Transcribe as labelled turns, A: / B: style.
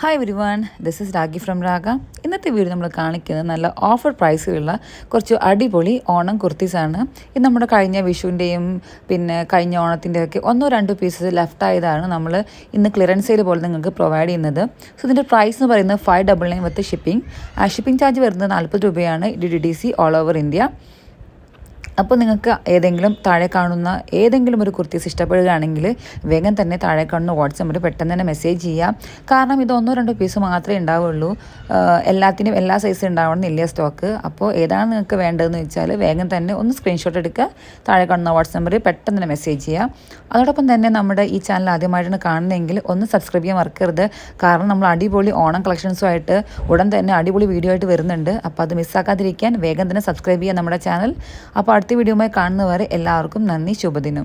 A: Hi every this is Ragi from Raga ഇന്നത്തെ video നമ്മൾ കാണിക്കുന്നത് നല്ല ഓഫർ പ്രൈസിലുള്ള കുറച്ച് അടിപൊളി ഓണം കുർത്തീസാണ് ഇത് നമ്മുടെ കഴിഞ്ഞ വിഷുവിന്റെയും പിന്നെ കഴിഞ്ഞ ഓണത്തിന്റെയൊക്കെ ഒന്നോ രണ്ടോ പീസസ് ലെഫ്റ്റ് ആയതാണ് നമ്മൾ ഇന്ന് ക്ലിയറൻസ് സെയിൽ പോലെ നിങ്ങൾക്ക് പ്രൊവൈഡ് ചെയ്യുന്നത്. സോ ഇതിന്റെ പ്രൈസ് എന്ന് പറയുന്നത് five double nine with shipping ആ ഷിപ്പിംഗ് ചാർജ് വരുന്നത് നാൽപ്പത് രൂപയാണ്. D D D C all over India അപ്പോൾ നിങ്ങൾക്ക് ഏതെങ്കിലും താഴെ കാണുന്ന ഏതെങ്കിലും ഒരു കുർത്തീസ് ഇഷ്ടപ്പെടുകയാണെങ്കിൽ വേഗം തന്നെ താഴെ കാണുന്ന വാട്സപ്പ് നമ്പർ പെട്ടെന്ന് തന്നെ മെസ്സേജ് ചെയ്യാം. കാരണം ഇത് ഒന്നോ രണ്ടോ പീസ് മാത്രമേ ഉണ്ടാവുള്ളൂ. എല്ലാത്തിനും എല്ലാ സൈസും ഉണ്ടാവണമെന്നില്ല സ്റ്റോക്ക് അപ്പോൾ ഏതാണ് നിങ്ങൾക്ക് വേണ്ടതെന്ന് വെച്ചാൽ വേഗം തന്നെ ഒന്ന് സ്ക്രീൻഷോട്ട് എടുക്കുക. താഴെ കാണുന്ന വാട്സപ്പ് നമ്പറിൽ പെട്ടെന്ന് തന്നെ മെസ്സേജ് ചെയ്യാം. അതോടൊപ്പം തന്നെ നമ്മുടെ ഈ ചാനൽ ആദ്യമായിട്ടാണ് കാണുന്നതെങ്കിൽ ഒന്ന് സബ്സ്ക്രൈബ് ചെയ്യാൻ മറക്കരുത്. കാരണം നമ്മൾ അടിപൊളി ഓണം കളക്ഷൻസുമായിട്ട് ഉടൻ തന്നെ അടിപൊളി വീഡിയോ ആയിട്ട് വരുന്നുണ്ട്. അപ്പോൾ അത് മിസ്സാക്കാതിരിക്കാൻ വേഗം തന്നെ സബ്സ്ക്രൈബ് ചെയ്യാം നമ്മുടെ ചാനൽ അപ്പോൾ അടുത്ത വീഡിയോയുമായി കാണുന്നവരെ എല്ലാവർക്കും നന്ദി ശുഭദിനം.